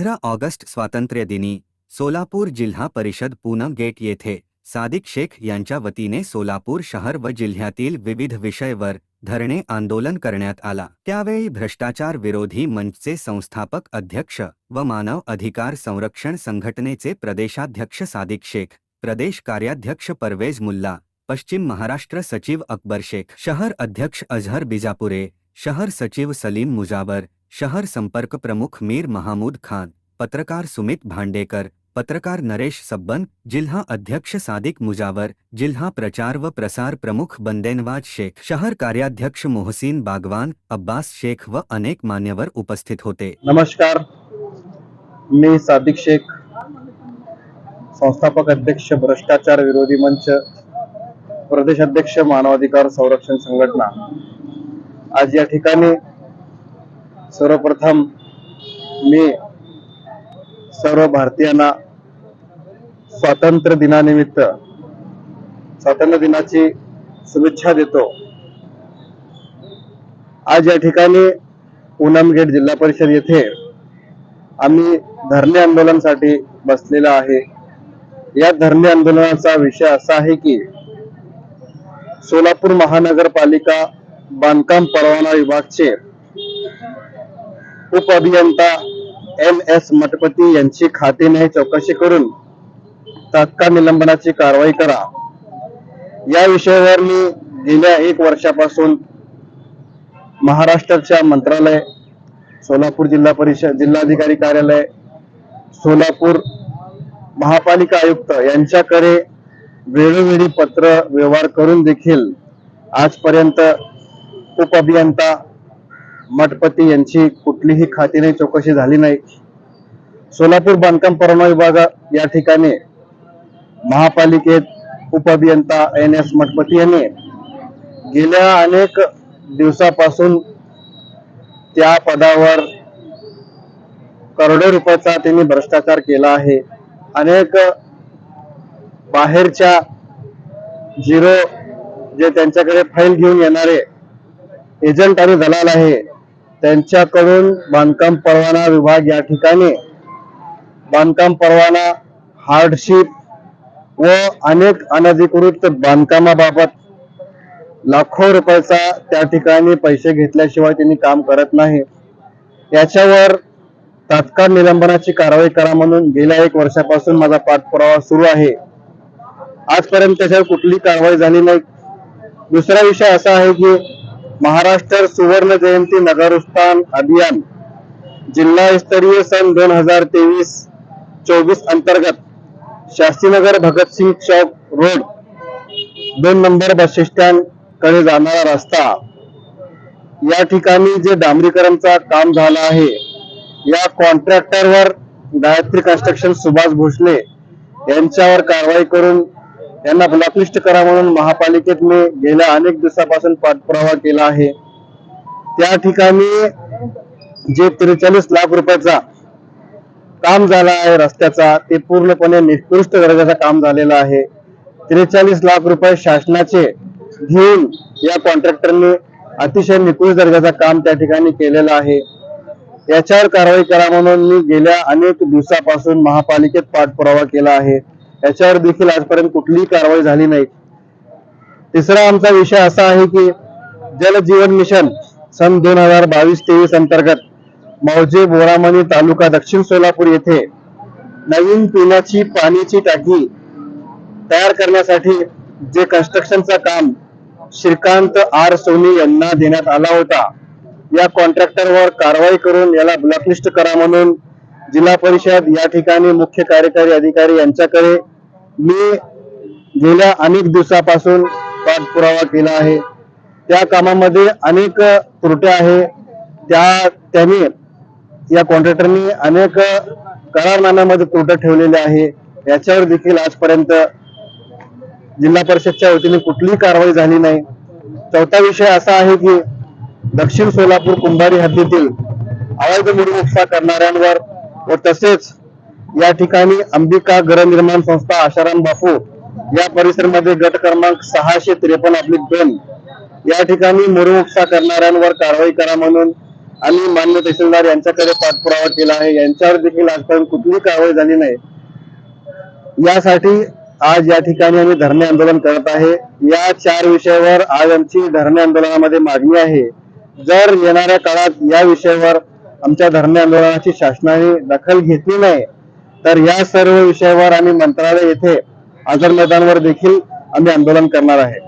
पंधरा ऑगस्ट स्वातंत्र्यदिनी सोलापूर जिल्हा परिषद पूनम गेट येथे सादिक शेख यांच्या वतीने सोलापूर शहर व जिल्ह्यातील विविध विषयवर धरणे आंदोलन करण्यात आला. त्यावेळी भ्रष्टाचार विरोधी मंचचे संस्थापक अध्यक्ष व मानव अधिकार संरक्षण संघटनेचे प्रदेशाध्यक्ष सादिक शेख प्रदेश कार्याध्यक्ष परवेज मुल्ला पश्चिम महाराष्ट्र सचिव अकबर शेख शहर अध्यक्ष अजहर बिजापुरे शहर सचिव सलीम मुजावर शहर संपर्क प्रमुख मीर महामूद खान, पत्रकार सुमित भांडेकर, पत्रकार नरेश सब्बन, जिल्हा अध्यक्ष सादिक मुजावर, जिल्हा प्रचार व प्रसार प्रमुख बंदेनवाज शेख, शहर कार्याध्यक्ष मोहसिन बागवान, अब्बास शेख व अनेक मान्यवर उपस्थित होते. नमस्कार. मी सादिक शेख, संस्थापक अध्यक्ष, भ्रष्टाचार विरोधी मंच प्रदेश अध्यक्ष मानवाधिकार संरक्षण संघटना. आज या ठिकाणी सर्वप्रथम मी सर्व भारतीयांना स्वातंत्र्य दिनानिमित्त स्वातंत्र्य दिनाची शुभेच्छा देतो. आज या ठिकाणी पूनम गेट जिल्हा परिषद येथे आम्ही धरणे आंदोलनासाठी बसलेला आहे. या धरणे आंदोलनाचा विषय असा आहे की सोलापूर महानगरपालिका बांधकाम परवाना विभागचे उप अभियंता एम एस मठपती यांची खातेने चौकशी करून तात्काळ निलंबनाची कारवाई करा. या विषयावर मी गेल्या एक वर्षापासून महाराष्ट्राच्या मंत्रालय सोलापूर जिल्हा परिषद जिल्हाधिकारी कार्यालय सोलापूर महापालिका आयुक्त यांच्याकडे वेळोवेळी पत्र व्यवहार करून देखील आजपर्यंत उप अभियंता मठपती यांची कुठलीही खातीने चौकशी झाली नाही. सोलापूर बांधकाम परवाना विभाग या ठिकाणी महापालिकेत उपअभियंता एन एस मठपती यांनी गेल्या अनेक दिवसापासून त्या पदावर करोडो रुपयाचा त्यांनी भ्रष्टाचार केला आहे. अनेक बाहेरच्या झिरो जे त्यांच्याकडे फाईल घेऊन येणारे एजंट आणि दलाल आहे त्यांच्याकडून बांधकाम परवाना विभाग या ठिकाणी बांधकाम परवाना हार्डशिप व अनेक अनधिकृत बांधकामाबाबत लाखो रुपयाचा त्या ठिकाणी पैसे घेतल्याशिवाय त्यांनी काम करत नाही. याच्यावर तात्काळ निलंबनाची कारवाई करा म्हणून गेल्या एक वर्षापासून माझा पाठपुरावा सुरू आहे. आजपर्यंत त्याच्यावर कुठली कारवाई झाली नाही. दुसरा विषय असा आहे की महाराष्ट्र सुवर्ण जयंती नगरोत्थान अभियान जिल्हास्तरीय सन दोन हजार तेवीस चोवीस अंतर्गत शास्त्रीनगर भगतसिंग चौक रोड दोन नंबर बस स्टँडकडे जाणारा रस्ता. या ठिकाणी जे डांबरीकरणचा काम झाला आहे या कॉन्ट्रॅक्टरवर गायत्री कन्स्ट्रक्शन सुभाष भोसले यांच्यावर कारवाई करून यांना ब्लॅकलिस्ट करा म्हणून महापालिकेत मी गेल्या अनेक दिवसापासून पाठपुरावा केला आहे. त्या ठिकाणी जे त्रेचाळीस लाख रुपयाचा काम झाला आहे रस्त्याचा ते पूर्णपणे निकृष्ट दर्जाचं काम झालेलं आहे. त्रेचाळीस लाख रुपये शासनाचे घेऊन या कॉन्ट्रॅक्टरने अतिशय निकृष्ट दर्जाचं काम त्या ठिकाणी केलेलं आहे. याच्यावर कारवाई करा म्हणून मी गेल्या अनेक दिवसापासून महापालिकेत पाठपुरावा केला आहे. याच्यावर देखील आजपर्यंत कुठलीही कारवाई झाली नाही. तिसरा आमचा विषय असा आहे की जल जीवन मिशन सन दोन हजार बावीस तेवीस अंतर्गत मौजे बोरामणी तालुका दक्षिण सोलापूर येथे नवीन पिण्याची पाण्याची टाकी तयार करण्यासाठी जे कन्स्ट्रक्शनचं काम श्रीकांत आर सोनी यांना देण्यात आला होता या कॉन्ट्रॅक्टरवर कारवाई करून याला ब्लॅकलिस्ट करा म्हणून जिल्हा परिषद या ठिकाणी मुख्य कार्यकारी अधिकारी यांच्याकडे मी गेल्या अनेक दिवसापासून पाठपुरावा केला आहे. त्या कामामध्ये अनेक त्रुट्या आहे. त्या त्यांनी या कॉन्ट्रॅक्टरनी अनेक करारनाम्यामध्ये त्रुट्या ठेवलेल्या आहे. याच्यावर देखील आजपर्यंत जिल्हा परिषदच्या वतीने कुठलीही कारवाई झाली नाही. चौथा विषय असा आहे की दक्षिण सोलापूर कुंभारी हद्दीतील अवैध मुडमुपसा करणाऱ्यांवर व तसेच या ठिकाणी अंबिका गृहनिर्माण संस्था आशाराम बापू या परिसरमध्ये गट क्रमांक सहाशे त्रेपन्न आपली दोन. या ठिकाणी मुरुमुपसा करणाऱ्यांवर कारवाई करा म्हणून आम्ही मान्य तहसीलदार यांच्याकडे पाठपुरावा केला आहे. यांच्यावर देखील आजपर्यंत कुठलीही कारवाई झाली नाही. यासाठी आज या ठिकाणी आम्ही धरणे आंदोलन करत आहे. या चार विषयावर आज आमची धरणे आंदोलनामध्ये मागणी आहे. जर येणाऱ्या काळात या विषयावर आमच्या धरणे आंदोलनाची शासनाने दखल घेतली नाही तर या सर्व विषयावर आम्ही मंत्रालय येथे आझाद मैदानावर देखील आम्ही आंदोलन करणार आहे.